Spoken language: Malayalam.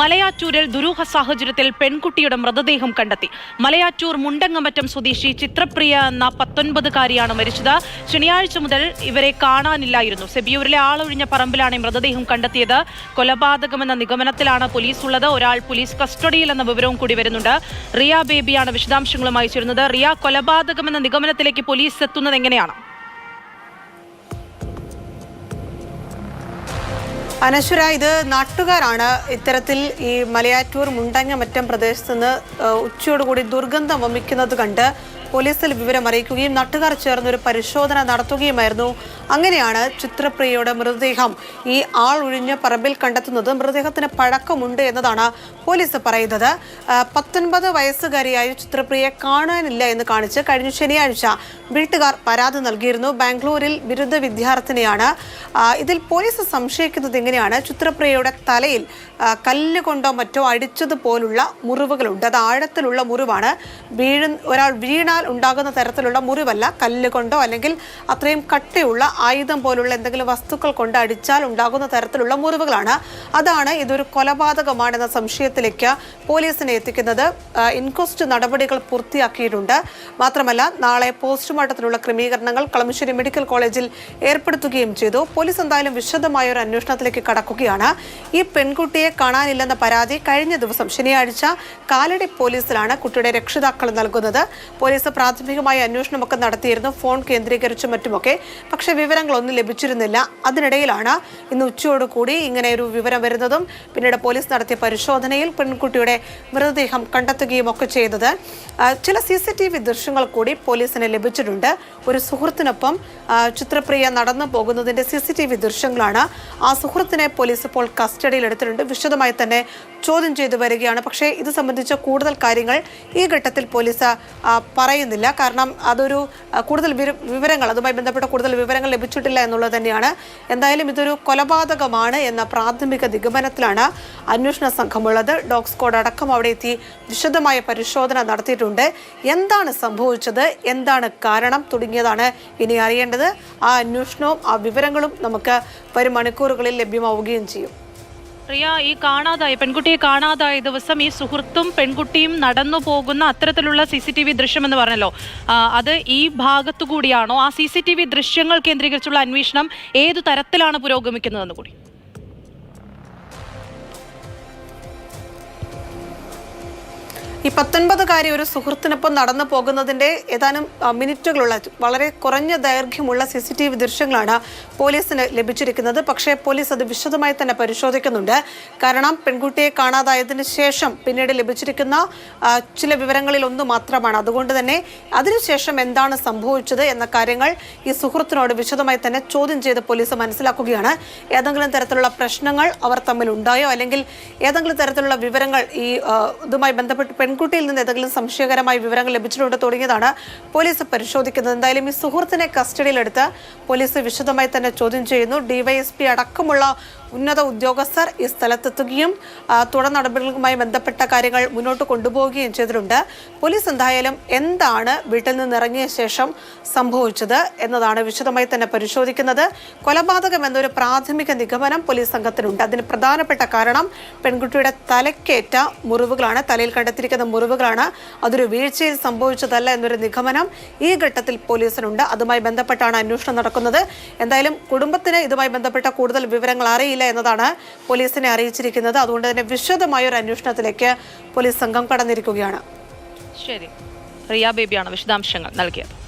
മലയാറ്റൂരിൽ ദുരൂഹ സാഹചര്യത്തിൽ പെൺകുട്ടിയുടെ മൃതദേഹം കണ്ടെത്തി. മലയാറ്റൂർ മുണ്ടങ്ങമറ്റം സ്വദേശി ചിത്രപ്രിയ എന്ന പത്തൊൻപതുകാരിയാണ് മരിച്ചത്. ശനിയാഴ്ച മുതൽ ഇവരെ കാണാനില്ലായിരുന്നു. സെബിയൂരിലെ ആളൊഴിഞ്ഞ പറമ്പിലാണ് മൃതദേഹം കണ്ടെത്തിയത്. കൊലപാതകമെന്ന നിഗമനത്തിലാണ് പോലീസ് ഉള്ളത് ഒരാൾ പോലീസ് കസ്റ്റഡിയിൽ എന്ന വിവരവും കൂടി വരുന്നുണ്ട്. റിയ ബേബിയാണ് വിശദാംശങ്ങളുമായി ചേരുന്നത്. റിയ കൊലപാതകമെന്ന നിഗമനത്തിലേക്ക് പോലീസ് എത്തുന്നത് എങ്ങനെയാണ്? അനശ്വര ഇത് നാട്ടുകാരാണ്. ഇത്തരത്തിൽ ഈ മലയാറ്റൂർ മുണ്ടങ്ങമറ്റം പ്രദേശത്ത് നിന്ന് ഉച്ചയോടുകൂടി ദുർഗന്ധം വമിക്കുന്നത് കണ്ട് പോലീസിൽ വിവരം അറിയിക്കുകയും നാട്ടുകാർ ചേർന്ന് ഒരു പരിശോധന നടത്തുകയുമായിരുന്നു. അങ്ങനെയാണ് ചിത്രപ്രിയയുടെ മൃതദേഹം. ഈ ആൾ ഒഴിഞ്ഞ പറമ്പിൽ കണ്ടെത്തുന്നത് മൃതദേഹത്തിന് പഴക്കമുണ്ട് എന്നതാണ് പോലീസ് പറയുന്നത്. പത്തൊൻപത് വയസ്സുകാരിയായ ചിത്രപ്രിയയെ കാണാനില്ല എന്ന് കാണിച്ച് കഴിഞ്ഞ ശനിയാഴ്ച വീട്ടുകാർ പരാതി നൽകിയിരുന്നു. ബാംഗ്ലൂരിൽ ബിരുദ വിദ്യാർത്ഥിനിയാണ്. ഇതിൽ പോലീസ് സംശയിക്കുന്നത് എങ്ങനെയാണ്? ചിത്രപ്രിയയുടെ തലയിൽ കല്ലുകൊണ്ടോ കല്ല് കൊണ്ടോ മറ്റോ അടിച്ചതുപോലുള്ള മുറിവുകളുണ്ട്. അത് ആഴത്തിലുള്ള മുറിവാണ്. വീഴുന്ന ഒരാൾ വീണാൽ ഉണ്ടാകുന്ന തരത്തിലുള്ള മുറിവല്ല കല്ല് കൊണ്ടോ അല്ലെങ്കിൽ അത്രയും കട്ടിയുള്ള ആയുധം പോലുള്ള എന്തെങ്കിലും വസ്തുക്കൾ കൊണ്ട് അടിച്ചാൽ ഉണ്ടാകുന്ന തരത്തിലുള്ള മുറിവുകളാണ്. അതാണ് ഇതൊരു കൊലപാതകമാണെന്ന സംശയത്തിലേക്ക് പോലീസിനെ എത്തിക്കുന്നത്. ഇൻക്വസ്റ്റ് നടപടികൾ പൂർത്തിയാക്കിയിട്ടുണ്ട്. മാത്രമല്ല നാളെ പോസ്റ്റ്മോർട്ടത്തിനുള്ള ക്രമീകരണങ്ങൾ കളമശ്ശേരി മെഡിക്കൽ കോളേജിൽ ഏർപ്പെടുത്തുകയും ചെയ്തു. പോലീസ് എന്തായാലും വിശദമായ ഒരു അന്വേഷണത്തിലേക്ക് കടക്കുകയാണ്. ഈ പെൺകുട്ടിയെ കാണാനില്ലെന്ന പരാതി കഴിഞ്ഞ ദിവസം ശനിയാഴ്ച കാലടി പോലീസിലാണ് കുട്ടിയുടെ രക്ഷിതാക്കൾ നൽകുന്നത്. പോലീസ് പ്രാഥമികമായ അന്വേഷണമൊക്കെ നടത്തിയിരുന്നു. ഫോൺ കേന്ദ്രീകരിച്ചും മറ്റുമൊക്കെ. പക്ഷേ വിവരങ്ങളൊന്നും ലഭിച്ചിരുന്നില്ല. അതിനിടയിലാണ് ഇന്ന് ഉച്ചയോട് കൂടി ഇങ്ങനെ ഒരു വിവരം വരുന്നതും പിന്നീട് പോലീസ് നടത്തിയ പരിശോധനയിൽ പെൺകുട്ടിയുടെ മൃതദേഹം കണ്ടെത്തുകയും ഒക്കെ ചെയ്തത്. ചില സി സി ടി വി ദൃശ്യങ്ങൾ കൂടി പോലീസിന് ലഭിച്ചിട്ടുണ്ട്. ഒരു സുഹൃത്തിനൊപ്പം ചിത്രപ്രിയ നടന്നു പോകുന്നതിന്റെ സി സി ടി വി ദൃശ്യങ്ങളാണ്. ആ സുഹൃത്തിനെ പോലീസ് ഇപ്പോൾ കസ്റ്റഡിയിൽ എടുത്തിട്ടുണ്ട്. വിശദമായി തന്നെ ചോദ്യം ചെയ്തു വരികയാണ്. പക്ഷേ ഇത് സംബന്ധിച്ച കൂടുതൽ കാര്യങ്ങൾ ഈ ഘട്ടത്തിൽ പോലീസ് ആ, പറയുന്നില്ല. കാരണം അതൊരു കൂടുതൽ വിവരങ്ങൾ അതുമായി ബന്ധപ്പെട്ട കൂടുതൽ വിവരങ്ങൾ ലഭിച്ചിട്ടില്ല എന്നുള്ളത് തന്നെയാണ്. എന്തായാലും ഇതൊരു കൊലപാതകമാണ് എന്ന പ്രാഥമിക നിഗമനത്തിലാണ് അന്വേഷണ സംഘമുള്ളത്. ഡോഗ് സ്ക്വാഡ് അടക്കം അവിടെ എത്തി വിശദമായ പരിശോധന നടത്തിയിട്ടുണ്ട്. എന്താണ് സംഭവിച്ചത്? എന്താണ് കാരണം? തുടങ്ങിയതാണ് ഇനി അറിയേണ്ടത്. ആ അന്വേഷണവും ആ വിവരങ്ങളും നമുക്ക് വരും മണിക്കൂറുകളിൽ ലഭ്യമാവുകയും ചെയ്യും. പ്രിയ ഈ കാണാതായ പെൺകുട്ടിയെ കാണാതായ ദിവസം ഈ സുഹൃത്തും പെൺകുട്ടിയും നടന്നു പോകുന്ന അത്തരത്തിലുള്ള സി സി ടി വി ദൃശ്യം എന്ന് പറഞ്ഞല്ലോ അത് ഈ ഭാഗത്തു കൂടിയാണോ ആ സി സി ടി വി ദൃശ്യങ്ങൾ കേന്ദ്രീകരിച്ചുള്ള അന്വേഷണം ഏതു തരത്തിലാണ് പുരോഗമിക്കുന്നതെന്ന് കൂടി. ഈ പത്തൊൻപതുകാരി ഒരു സുഹൃത്തിനൊപ്പം നടന്നു പോകുന്നതിന്റെ ഏതാനും മിനിറ്റുകളുള്ള വളരെ കുറഞ്ഞ ദൈർഘ്യമുള്ള സി സി ടി വി ദൃശ്യങ്ങളാണ് പോലീസിന് ലഭിച്ചിരിക്കുന്നത്. പക്ഷേ പോലീസ് അത് വിശദമായി തന്നെ പരിശോധിക്കുന്നുണ്ട്. കാരണം പെൺകുട്ടിയെ കാണാതായതിന് ശേഷം പിന്നീട് ലഭിച്ചിരിക്കുന്ന ചില വിവരങ്ങളിൽ ഒന്ന് മാത്രമാണ്. അതുകൊണ്ട് തന്നെ അതിനുശേഷം എന്താണ് സംഭവിച്ചത് എന്ന കാര്യങ്ങൾ ഈ സുഹൃത്തിനോട് വിശദമായി തന്നെ ചോദ്യം ചെയ്ത് പോലീസ് മനസ്സിലാക്കുകയാണ്. ഏതെങ്കിലും തരത്തിലുള്ള പ്രശ്നങ്ങൾ അവർ തമ്മിൽ ഉണ്ടായോ അല്ലെങ്കിൽ ഏതെങ്കിലും തരത്തിലുള്ള വിവരങ്ങൾ ഈ ഇതുമായി ബന്ധപ്പെട്ട് പെൺകുട്ടിയിൽ നിന്ന് ഏതെങ്കിലും സംശയകരമായ വിവരങ്ങൾ ലഭിച്ചിട്ടുണ്ടോ തുടങ്ങിയതാണ് പോലീസ് പരിശോധിക്കുന്നത്. എന്തായാലും ഈ സുഹൃത്തിനെ കസ്റ്റഡിയിലെടുത്ത് പോലീസ് വിശദമായി തന്നെ ചോദ്യം ചെയ്യുന്നു. ഡിവൈഎസ്പി അടക്കമുള്ള ഉന്നത ഉദ്യോഗസ്ഥർ ഈ സ്ഥലത്തെത്തുകയും തുടർ നടപടികളുമായി ബന്ധപ്പെട്ട കാര്യങ്ങൾ മുന്നോട്ട് കൊണ്ടുപോവുകയും ചെയ്തിട്ടുണ്ട്. പോലീസ് എന്തായാലും എന്താണ് വീട്ടിൽ നിന്ന് ഇറങ്ങിയ ശേഷം സംഭവിച്ചത് എന്നതാണ് വിശദമായി തന്നെ പരിശോധിക്കുന്നത്. കൊലപാതകം എന്നൊരു പ്രാഥമിക നിഗമനം പോലീസ് സംഘത്തിനുണ്ട്. അതിന് പ്രധാനപ്പെട്ട കാരണം പെൺകുട്ടിയുടെ തലക്കേറ്റ മുറിവുകളാണ് തലയിൽ കണ്ടെത്തിയിരിക്കുന്ന മുറിവുകളാണ്. അതൊരു വീഴ്ചയിൽ സംഭവിച്ചതല്ല എന്നൊരു നിഗമനം ഈ ഘട്ടത്തിൽ പോലീസിനുണ്ട്. അതുമായി ബന്ധപ്പെട്ടാണ് അന്വേഷണം നടക്കുന്നത്. എന്തായാലും കുടുംബത്തിന് ഇതുമായി ബന്ധപ്പെട്ട കൂടുതൽ വിവരങ്ങൾ അറിയില്ല എന്നതാണ് പോലീസിനെ അറിയിച്ചിരിക്കുന്നത്. അതുകൊണ്ട് തന്നെ വിശദമായ ഒരു അന്വേഷണത്തിലേക്ക് പോലീസ് സംഘം കടന്നിരിക്കുകയാണ്. ശരി. റിയ ബേബിയാണ് വിശദാംശങ്ങൾ നൽകിയത്.